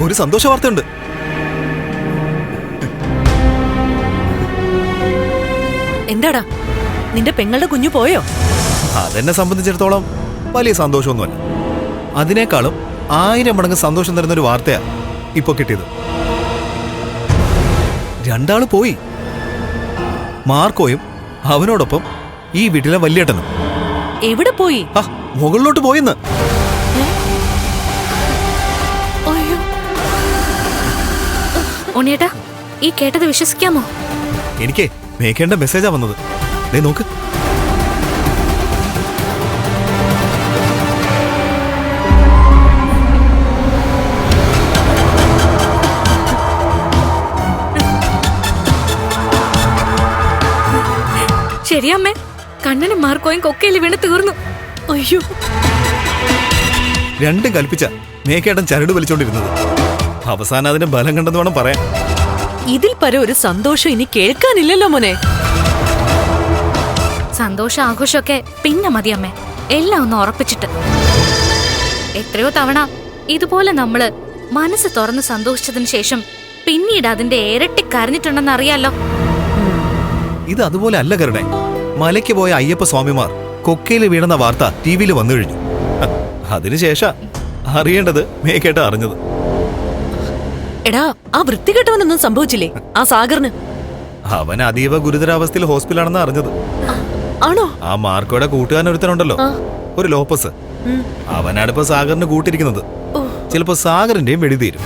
ഒരു സന്തോഷ വാർത്തയുണ്ട്. എന്താടാ? നിന്റെ പെങ്ങളുടെ കുഞ്ഞു പോയോ? അതെന്നെ സംബന്ധിച്ചിടത്തോളം വലിയ സന്തോഷമൊന്നുമല്ല. അതിനേക്കാളും ആയിരം മടങ്ങ് സന്തോഷം തരുന്ന ഒരു വാർത്തയാ ഇപ്പൊ കിട്ടിയത്. രണ്ടാൾ പോയി. മാർക്കോയും അവനോടൊപ്പം ഈ വീട്ടിലെ വല്യേട്ടനും. എവിടെ പോയി? മുകളിലോട്ട് പോയിന്ന്. ഉണ്ണിയേട്ടാ ഈ കേട്ടത് വിശ്വസിക്കാമോ? എനിക്ക് മേക്കേണ്ട മെസ്സേജാ വന്നത്. ദേ നോക്ക്. ശരിയമ്മേ കണ്ണനും മാർക്കോയും കൊക്കയിൽ വീണ് തീർന്നു. അയ്യോ. രണ്ടും കൽപ്പിച്ച മേക്കേട്ടൻ ചരട് വലിച്ചോണ്ടിരുന്നത്. അവസാനം അതിന്റെ ബലം കണ്ടെന്ന് വേണം പറയാൻ. ഇതിൽ പരം ഒരു സന്തോഷം ഇനി കേൾക്കാനില്ലല്ലോ മോനെ. സന്തോഷ ആഘോഷമൊക്കെ പിന്നെ മതി അമ്മേ. എല്ലാം ഒന്ന് ഉറപ്പിച്ചിട്ട്. എത്രയോ തവണ ഇതുപോലെ നമ്മൾ മനസ്സ് തുറന്ന് സന്തോഷിച്ചതിന് ശേഷം പിന്നീട് അതിന്റെ ഇരട്ടി കരഞ്ഞിട്ടുണ്ടെന്ന് അറിയാലോ. ഇത് അതുപോലെ അല്ല കരുണേ. മലയ്ക്ക് പോയ അയ്യപ്പ സ്വാമിമാർ കൊക്കയിൽ വീണെന്ന വാർത്ത ടി വിയിൽ വന്നു കഴിഞ്ഞു. അതിനുശേഷം അറിയേണ്ടത് മേക്കേട്ട അറിഞ്ഞത്. എടാ ആ വൃത്തികെട്ടവനൊന്നും സംഭവിച്ചില്ലേ? ആ സാഗറിന്? അവൻ അതീവ ഗുരുതരാവസ്ഥയിൽ ഹോസ്പിറ്റലാണെന്ന് അറിഞ്ഞത്. ആണോ? ആ മാർക്കോടെ കൂട്ടുകാരൻ ഒരുത്തനുണ്ടല്ലോ. ഒരു ലോപ്പസ്. അവനാണ് ഇപ്പൊ സാഗറിന് കൂട്ടിരിക്കുന്നത്. ഓ, ചിലപ്പോ സാഗറിന്റെയും വെടി തീരും.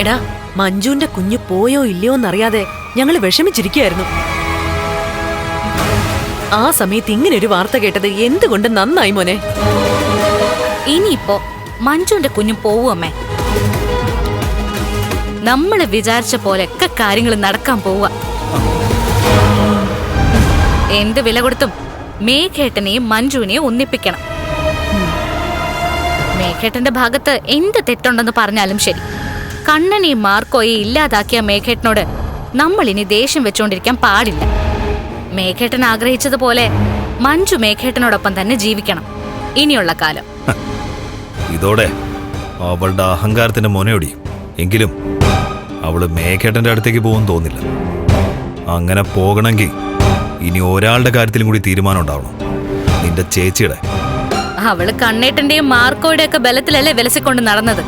എടാ മഞ്ജുവിന്റെ കുഞ്ഞു പോയോ ഇല്ലയോ എന്നറിയാതെ ഞങ്ങൾ വിഷമിച്ചിരിക്കുകയായിരുന്നു. ആ സമയത്ത് ഇങ്ങനെ ഒരു വാർത്ത കേട്ടത് എന്തുകൊണ്ട് നന്നായി മോനെ? ഇനിയിപ്പോ മഞ്ജുവിന്റെ കുഞ്ഞു പോവും നമ്മൾ വിചാരിച്ച പോലെയൊക്കെ കാര്യങ്ങൾ നടക്കാൻ പോവുക. എന്ത് വില കൊടുത്തും മേഘേട്ടനെയും മഞ്ജുവിനെയും ഒന്നിപ്പിക്കണം. മേഘേട്ടന്റെ ഭാഗത്ത് എന്ത് തെറ്റുണ്ടെന്ന് പറഞ്ഞാലും ശരി. കണ്ണനെയും മാർക്കോയെ ഇല്ലാതാക്കിയ മേഘേട്ടനോട് നമ്മൾ ഇനി ദേഷ്യം വെച്ചുകൊണ്ടിരിക്കാൻ പാടില്ല. മേഘേട്ടൻ ആഗ്രഹിച്ചതുപോലെ മഞ്ജു മേഘേട്ടനോടൊപ്പം തന്നെ ജീവിക്കണം. ഇനിയുള്ള കാലം. ഇതോടെ അവളുടെ അഹങ്കാരത്തിന്റെ മൊനയൊടിയും. എങ്കിലും അവൾ മേഘേട്ടന്റെ അടുത്തേക്ക് പോകും തോന്നില്ല അങ്ങനെ പോകണമെങ്കിൽ ഇനി ഒരാളുടെ കാര്യത്തിലും കൂടി തീരുമാനം ഉണ്ടാവണം. നിന്റെ ചേച്ചിയുടെ. അവൾ കണ്ണേട്ടന്റെയും മാർക്കോയുടെ ഒക്കെ ബലത്തിലല്ലേ വിലസിക്കൊണ്ട് നടന്നത്?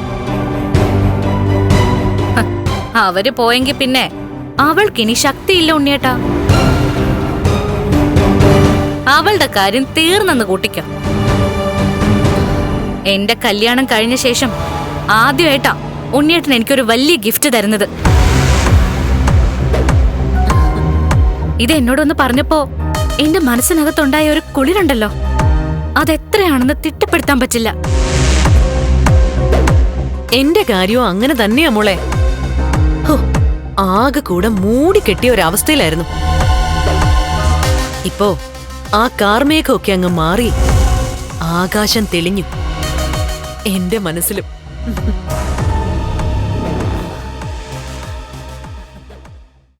അവർ പോയെങ്കിൽ പിന്നെ അവൾക്ക് അവൾക്കിനി ശക്തിയില്ല ഉണ്ണിയേട്ടാ. അവളുടെ കാര്യം തീർന്നെന്ന് കൂട്ടിക്കാം. എന്റെ കല്യാണം കഴിഞ്ഞ ശേഷം ആദ്യമായിട്ടാ ഉണ്ണിയേട്ടൻ എനിക്കൊരു വലിയ ഗിഫ്റ്റ് തരുന്നത്. ഇത് എന്നോടൊന്ന് പറഞ്ഞപ്പോ എന്റെ മനസ്സിനകത്തുണ്ടായ ഒരു കുളിരുണ്ടല്ലോ. അതെത്രയാണെന്ന് തിട്ടപ്പെടുത്താൻ പറ്റില്ല. എന്റെ കാര്യവും അങ്ങനെ തന്നെയാ മോളെ. ആകെ കൂടെ മൂടിക്കെട്ടിയ ഒരവസ്ഥയിലായിരുന്നു. ഇപ്പോ ആ കാർമേഘമൊക്കെ അങ്ങ് മാറി. ആകാശം തെളിഞ്ഞു. എന്റെ മനസ്സിലും